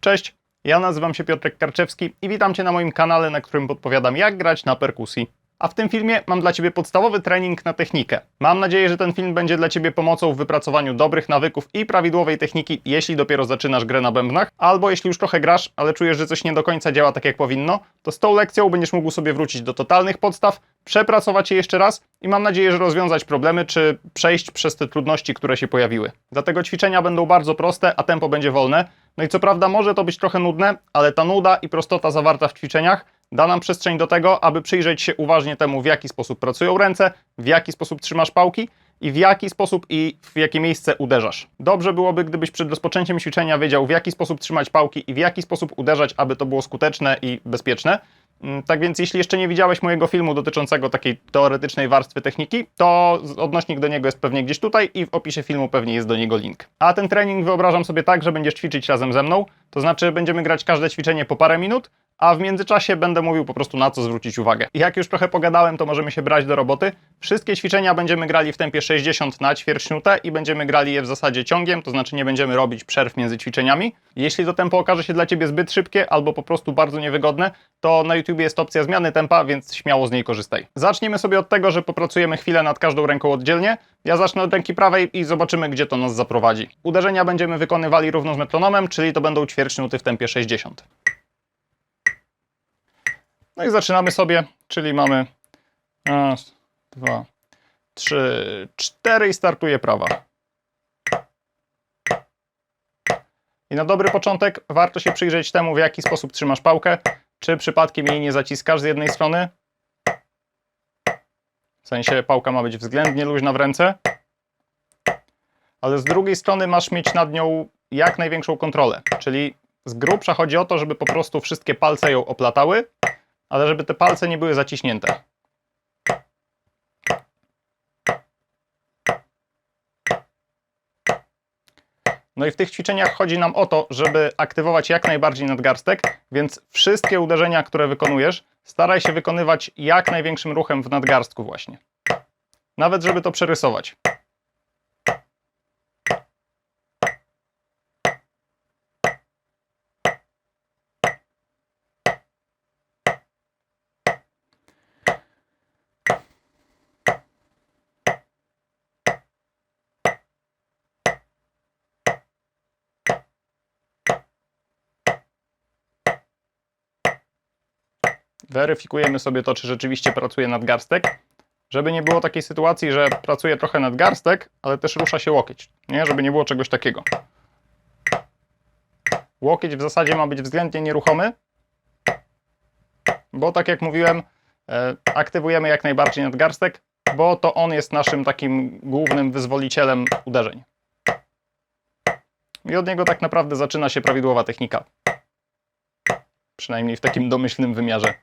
Cześć, ja nazywam się Piotrek Karczewski i witam Cię na moim kanale, na którym podpowiadam jak grać na perkusji. A w tym filmie mam dla Ciebie podstawowy trening na technikę. Mam nadzieję, że ten film będzie dla Ciebie pomocą w wypracowaniu dobrych nawyków i prawidłowej techniki, jeśli dopiero zaczynasz grę na bębnach, albo jeśli już trochę grasz, ale czujesz, że coś nie do końca działa tak jak powinno, to z tą lekcją będziesz mógł sobie wrócić do totalnych podstaw, przepracować je jeszcze raz i mam nadzieję, że rozwiązać problemy, czy przejść przez te trudności, które się pojawiły. Dlatego ćwiczenia będą bardzo proste, a tempo będzie wolne. No i co prawda może to być trochę nudne, ale ta nuda i prostota zawarta w ćwiczeniach da nam przestrzeń do tego, aby przyjrzeć się uważnie temu, w jaki sposób pracują ręce, w jaki sposób trzymasz pałki i w jaki sposób i w jakie miejsce uderzasz. Dobrze byłoby, gdybyś przed rozpoczęciem ćwiczenia wiedział, w jaki sposób trzymać pałki i w jaki sposób uderzać, aby to było skuteczne i bezpieczne. Mm, Tak więc, jeśli jeszcze nie widziałeś mojego filmu dotyczącego takiej teoretycznej warstwy techniki, to odnośnik do niego jest pewnie gdzieś tutaj i w opisie filmu pewnie jest do niego link. A ten trening wyobrażam sobie tak, że będziesz ćwiczyć razem ze mną, to znaczy będziemy grać każde ćwiczenie po parę minut, a w międzyczasie będę mówił po prostu na co zwrócić uwagę. Jak już trochę pogadałem, to możemy się brać do roboty. Wszystkie ćwiczenia będziemy grali w tempie 60 na ćwierćminutę i będziemy grali je w zasadzie ciągiem, to znaczy nie będziemy robić przerw między ćwiczeniami. Jeśli to tempo okaże się dla Ciebie zbyt szybkie albo po prostu bardzo niewygodne, to na YouTube jest opcja zmiany tempa, więc śmiało z niej korzystaj. Zaczniemy sobie od tego, że popracujemy chwilę nad każdą ręką oddzielnie. Ja zacznę od ręki prawej i zobaczymy, gdzie to nas zaprowadzi. Uderzenia będziemy wykonywali równo z metronomem, czyli to będą ćwierćminuty w tempie 60. No i zaczynamy sobie, czyli mamy raz, dwa, trzy, cztery i startuje prawa. I na dobry początek warto się przyjrzeć temu, w jaki sposób trzymasz pałkę. Czy przypadkiem jej nie zaciskasz z jednej strony? W sensie pałka ma być względnie luźna w ręce. Ale z drugiej strony masz mieć nad nią jak największą kontrolę. Czyli z grubsza chodzi o to, żeby po prostu wszystkie palce ją oplatały, ale żeby te palce nie były zaciśnięte. No i w tych ćwiczeniach chodzi nam o to, żeby aktywować jak najbardziej nadgarstek, więc wszystkie uderzenia, które wykonujesz, staraj się wykonywać jak największym ruchem w nadgarstku właśnie. Nawet żeby to przerysować. Weryfikujemy sobie to, czy rzeczywiście pracuje nadgarstek, żeby nie było takiej sytuacji, że pracuje trochę nadgarstek, ale też rusza się łokieć, nie? Żeby nie było czegoś takiego. Łokieć w zasadzie ma być względnie nieruchomy, bo tak jak mówiłem, e, aktywujemy jak najbardziej nadgarstek, bo to on jest naszym takim głównym wyzwolicielem uderzeń. I od niego tak naprawdę zaczyna się prawidłowa technika. Przynajmniej w takim domyślnym wymiarze.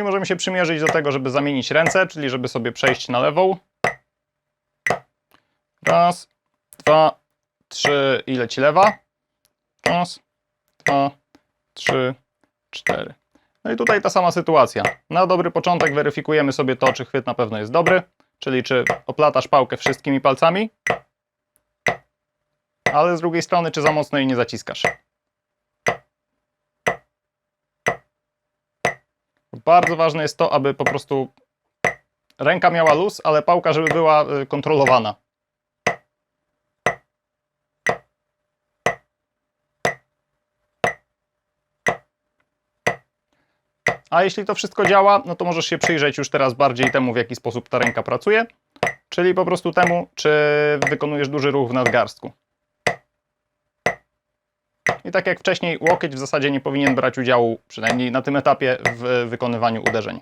I możemy się przymierzyć do tego, żeby zamienić ręce, czyli żeby sobie przejść na lewą. Raz, dwa, trzy i leci lewa. Raz, dwa, trzy, cztery. No i tutaj ta sama sytuacja. Na dobry początek weryfikujemy sobie to, czy chwyt na pewno jest dobry, czyli czy oplatasz pałkę wszystkimi palcami, ale z drugiej strony, czy za mocno jej nie zaciskasz. Bardzo ważne jest to, aby po prostu ręka miała luz, ale pałka, żeby była y, kontrolowana. A jeśli to wszystko działa, no to możesz się przyjrzeć już teraz bardziej temu, w jaki sposób ta ręka pracuje, czyli po prostu temu, czy wykonujesz duży ruch w nadgarstku. I tak jak wcześniej, łokieć w zasadzie nie powinien brać udziału, przynajmniej na tym etapie, w wykonywaniu uderzeń.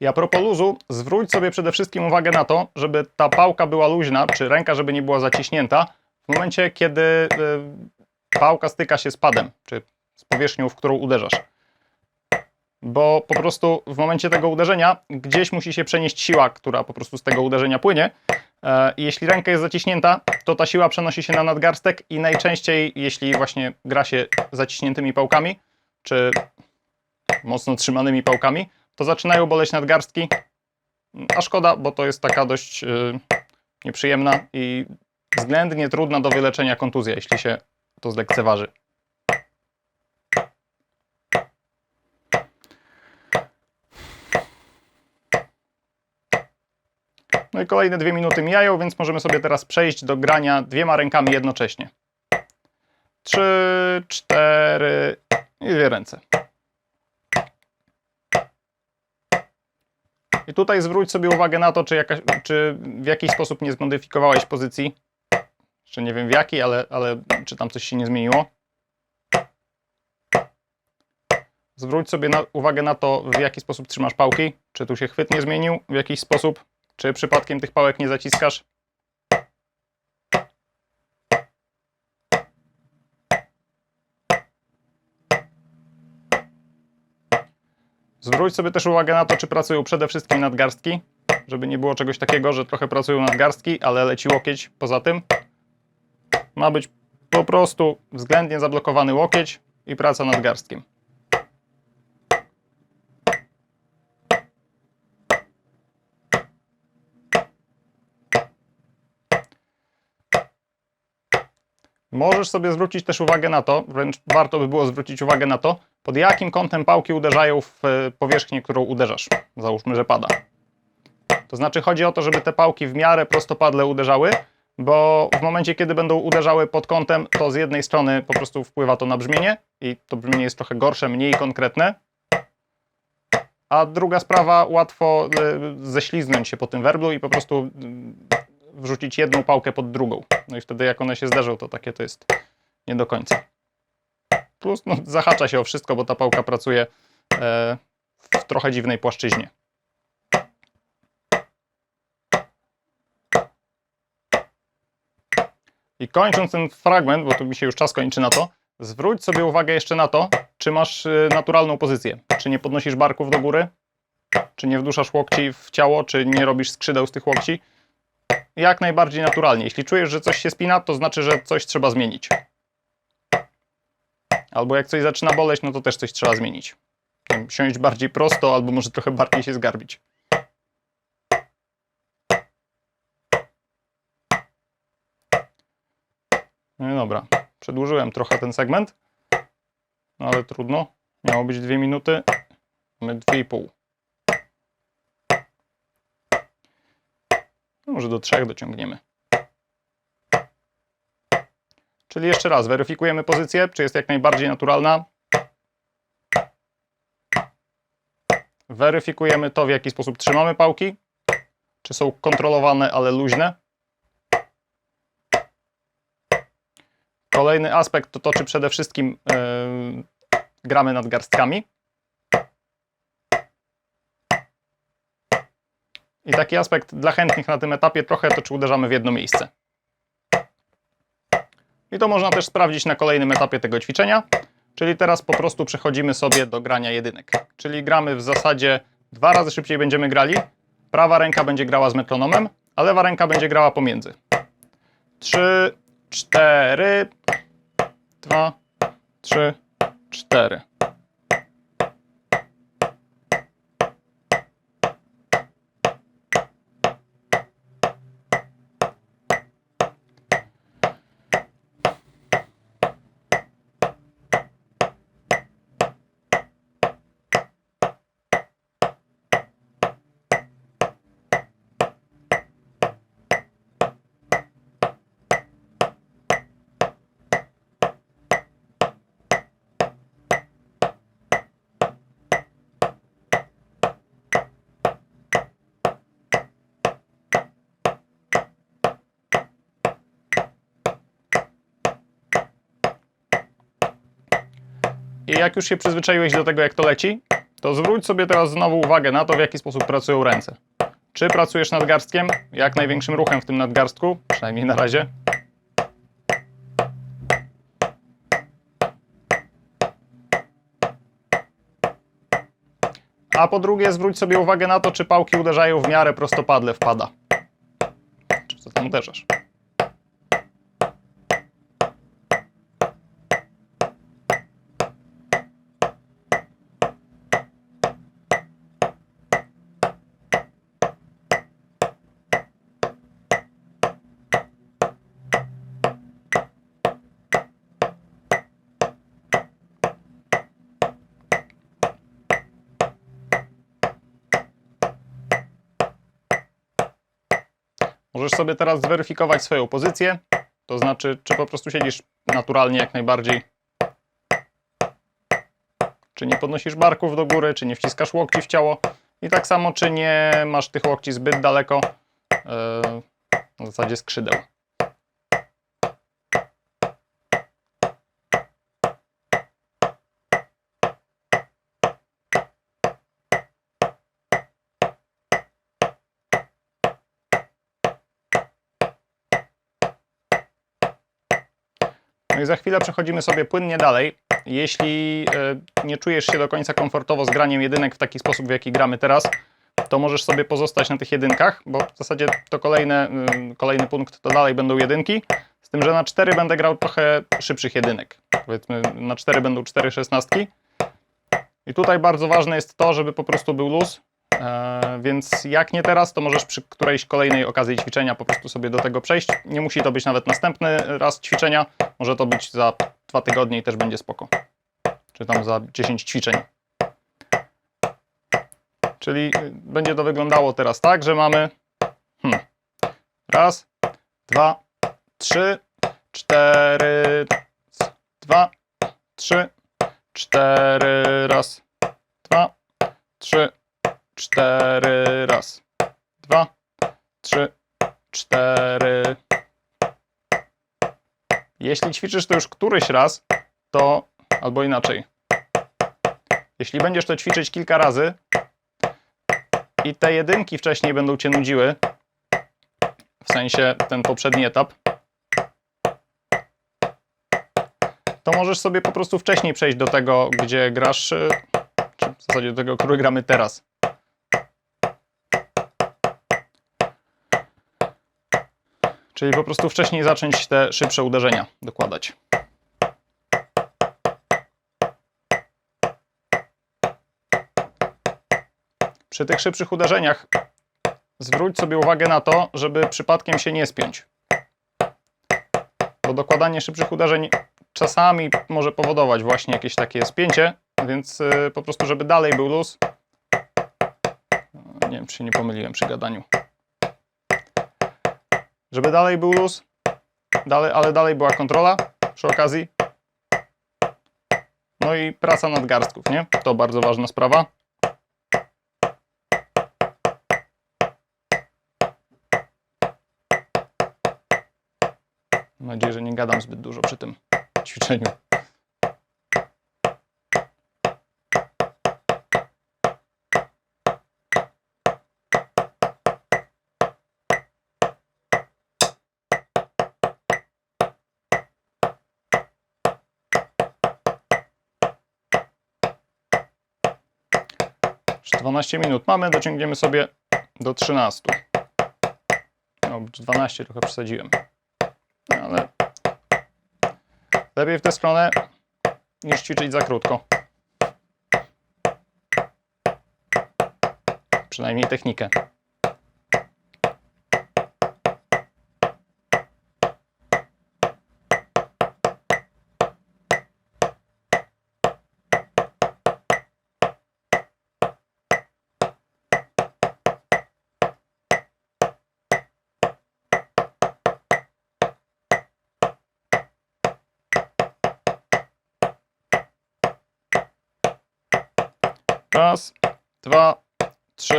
I a propos luzu, zwróć sobie przede wszystkim uwagę na to, żeby ta pałka była luźna, czy ręka, żeby nie była zaciśnięta, w momencie, kiedy y, pałka styka się z padem, czy z powierzchnią, w którą uderzasz. bo po prostu w momencie tego uderzenia gdzieś musi się przenieść siła, która po prostu z tego uderzenia płynie. E, I jeśli ręka jest zaciśnięta, to ta siła przenosi się na nadgarstek i najczęściej, jeśli właśnie gra się zaciśniętymi pałkami, czy mocno trzymanymi pałkami, to zaczynają boleć nadgarstki, a szkoda, bo to jest taka dość y, nieprzyjemna i względnie trudna do wyleczenia kontuzja, jeśli się to zlekceważy. No i kolejne dwie minuty mijają, więc możemy sobie teraz przejść do grania dwiema rękami jednocześnie. Trzy, cztery i dwie ręce. I tutaj zwróć sobie uwagę na to, czy, jakaś, czy w jakiś sposób nie zmodyfikowałeś pozycji. Jeszcze nie wiem w jaki, ale, ale czy tam coś się nie zmieniło. Zwróć sobie na, uwagę na to, w jaki sposób trzymasz pałki. Czy tu się chwyt nie zmienił w jakiś sposób. Czy przypadkiem tych pałek nie zaciskasz? Zwróć sobie też uwagę na to, czy pracują przede wszystkim nadgarstki, żeby nie było czegoś takiego, że trochę pracują nadgarstki, ale leci łokieć poza tym. Ma być po prostu względnie zablokowany łokieć i praca nadgarstkiem. Możesz sobie zwrócić też uwagę na to, wręcz warto by było zwrócić uwagę na to, pod jakim kątem pałki uderzają w e, powierzchnię, którą uderzasz. Załóżmy, że pada. To znaczy chodzi o to, żeby te pałki w miarę prostopadle uderzały, bo w momencie, kiedy będą uderzały pod kątem, to z jednej strony po prostu wpływa to na brzmienie i to brzmienie jest trochę gorsze, mniej konkretne. A druga sprawa, łatwo e, ześliznąć się po tym werblu i po prostu mm, wrzucić jedną pałkę pod drugą. No i wtedy jak one się zderzą, to takie to jest nie do końca. Plus no, zahacza się o wszystko, bo ta pałka pracuje e, w trochę dziwnej płaszczyźnie. Kończąc ten fragment, bo tu mi się już czas kończy na to, zwróć sobie uwagę jeszcze na to, czy masz e, naturalną pozycję. Czy nie podnosisz barków do góry, czy nie wduszasz łokci w ciało, czy nie robisz skrzydeł z tych łokci. Jak najbardziej naturalnie. Jeśli czujesz, że coś się spina, to znaczy, że coś trzeba zmienić. Albo jak coś zaczyna boleć, no to też coś trzeba zmienić. Siąść bardziej prosto, albo może trochę bardziej się zgarbić. No i dobra, przedłużyłem trochę ten segment, no ale trudno. Miało być dwie minuty, mamy dwie i pół. No może do trzech dociągniemy. Czyli jeszcze raz, weryfikujemy pozycję, czy jest jak najbardziej naturalna. Weryfikujemy to, w jaki sposób trzymamy pałki, czy są kontrolowane, ale luźne. Kolejny aspekt to to, czy przede wszystkim yy, gramy nad garstkami. I taki aspekt dla chętnych na tym etapie trochę to, czy uderzamy w jedno miejsce. I to można też sprawdzić na kolejnym etapie tego ćwiczenia. Czyli teraz po prostu przechodzimy sobie do grania jedynek. Czyli gramy w zasadzie dwa razy szybciej będziemy grali. Prawa ręka będzie grała z metronomem, a lewa ręka będzie grała pomiędzy. Trzy, cztery, dwa, trzy, cztery. I jak już się przyzwyczaiłeś do tego, jak to leci, to zwróć sobie teraz znowu uwagę na to, w jaki sposób pracują ręce. Czy pracujesz nadgarstkiem, jak największym ruchem w tym nadgarstku, przynajmniej na razie. A po drugie, zwróć sobie uwagę na to, czy pałki uderzają w miarę prostopadle wpada. Czy co tam uderzasz? Możesz sobie teraz zweryfikować swoją pozycję, to znaczy, czy po prostu siedzisz naturalnie jak najbardziej, czy nie podnosisz barków do góry, czy nie wciskasz łokci w ciało. I tak samo, czy nie masz tych łokci zbyt daleko, yy, na zasadzie skrzydeł. No i za chwilę przechodzimy sobie płynnie dalej. Jeśli e, nie czujesz się do końca komfortowo z graniem jedynek w taki sposób, w jaki gramy teraz, to możesz sobie pozostać na tych jedynkach, bo w zasadzie to kolejne, y, kolejny punkt to dalej będą jedynki, z tym, że na 4 będę grał trochę szybszych jedynek. Powiedzmy, na 4 będą 4 szesnastki. I tutaj bardzo ważne jest to, żeby po prostu był luz, więc jak nie teraz, to możesz przy którejś kolejnej okazji ćwiczenia po prostu sobie do tego przejść. Nie musi to być nawet następny raz ćwiczenia, może to być za dwa tygodnie i też będzie spoko. Czy tam za 10 ćwiczeń. Czyli y, będzie to wyglądało teraz tak, że mamy hmm, raz, dwa, trzy, cztery, dwa, trzy, cztery, raz, dwa, trzy, cztery, raz, dwa, trzy, cztery. Jeśli ćwiczysz to już któryś raz, to albo inaczej. Jeśli będziesz to ćwiczyć kilka razy i te jedynki wcześniej będą cię nudziły, w sensie ten poprzedni etap, to możesz sobie po prostu wcześniej przejść do tego, gdzie grasz, czy w zasadzie do tego, który gramy teraz. Czyli po prostu wcześniej zacząć te szybsze uderzenia dokładać. Przy tych szybszych uderzeniach zwróć sobie uwagę na to, żeby przypadkiem się nie spiąć. Bo dokładanie szybszych uderzeń czasami może powodować właśnie jakieś takie spięcie, więc y, po prostu, żeby dalej był luz. Nie wiem, czy się nie pomyliłem przy gadaniu żeby dalej był luz, dalej, ale dalej była kontrola przy okazji. No i praca nadgarstków, nie? To bardzo ważna sprawa. Mam nadzieję, że nie gadam zbyt dużo przy tym ćwiczeniu. 12 minut mamy, dociągniemy sobie do 13. No, 12 trochę przesadziłem. Ale lepiej w tę stronę niż ćwiczyć za krótko. Przynajmniej technikę. Raz, dwa, trzy,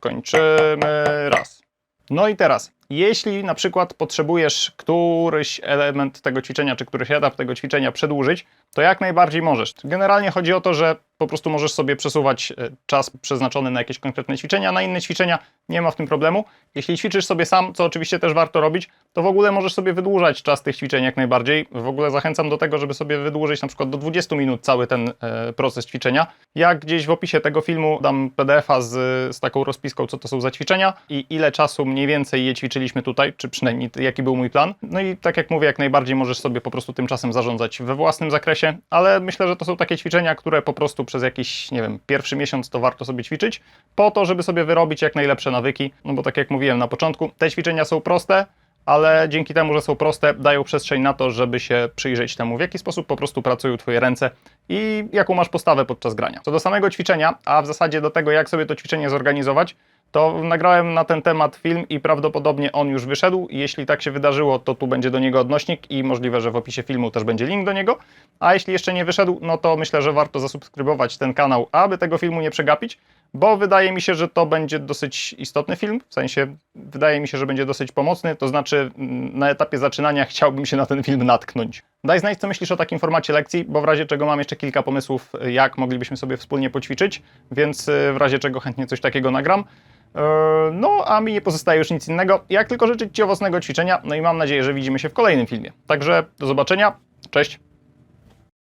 kończymy, raz. No i teraz, jeśli na przykład potrzebujesz któryś element tego ćwiczenia, czy któryś etap tego ćwiczenia przedłużyć, to jak najbardziej możesz. Generalnie chodzi o to, że po prostu możesz sobie przesuwać e, czas przeznaczony na jakieś konkretne ćwiczenia, na inne ćwiczenia, nie ma w tym problemu. Jeśli ćwiczysz sobie sam, co oczywiście też warto robić, to w ogóle możesz sobie wydłużać czas tych ćwiczeń jak najbardziej. W ogóle zachęcam do tego, żeby sobie wydłużyć na przykład do 20 minut cały ten e, proces ćwiczenia. Ja gdzieś w opisie tego filmu dam PDF-a z, z taką rozpiską, co to są za ćwiczenia i ile czasu mniej więcej je ćwiczyliśmy tutaj, czy przynajmniej jaki był mój plan. No i tak jak mówię, jak najbardziej możesz sobie po prostu tym czasem zarządzać we własnym zakresie, ale myślę, że to są takie ćwiczenia, które po prostu przez jakiś, nie wiem, pierwszy miesiąc to warto sobie ćwiczyć, po to, żeby sobie wyrobić jak najlepsze nawyki, no bo tak jak mówiłem na początku, te ćwiczenia są proste, ale dzięki temu, że są proste, dają przestrzeń na to, żeby się przyjrzeć temu, w jaki sposób po prostu pracują Twoje ręce i jaką masz postawę podczas grania. Co do samego ćwiczenia, a w zasadzie do tego, jak sobie to ćwiczenie zorganizować, to nagrałem na ten temat film i prawdopodobnie on już wyszedł. Jeśli tak się wydarzyło, to tu będzie do niego odnośnik i możliwe, że w opisie filmu też będzie link do niego. A jeśli jeszcze nie wyszedł, no to myślę, że warto zasubskrybować ten kanał, aby tego filmu nie przegapić, bo wydaje mi się, że to będzie dosyć istotny film. W sensie, wydaje mi się, że będzie dosyć pomocny. To znaczy, mm, na etapie zaczynania chciałbym się na ten film natknąć. Daj znać, co myślisz o takim formacie lekcji, bo w razie czego mam jeszcze kilka pomysłów, jak moglibyśmy sobie wspólnie poćwiczyć, więc y, w razie czego chętnie coś takiego nagram. Eee, No, a mi nie pozostaje już nic innego, jak tylko życzyć Ci owocnego ćwiczenia, no i mam nadzieję, że widzimy się w kolejnym filmie. Także do zobaczenia, cześć!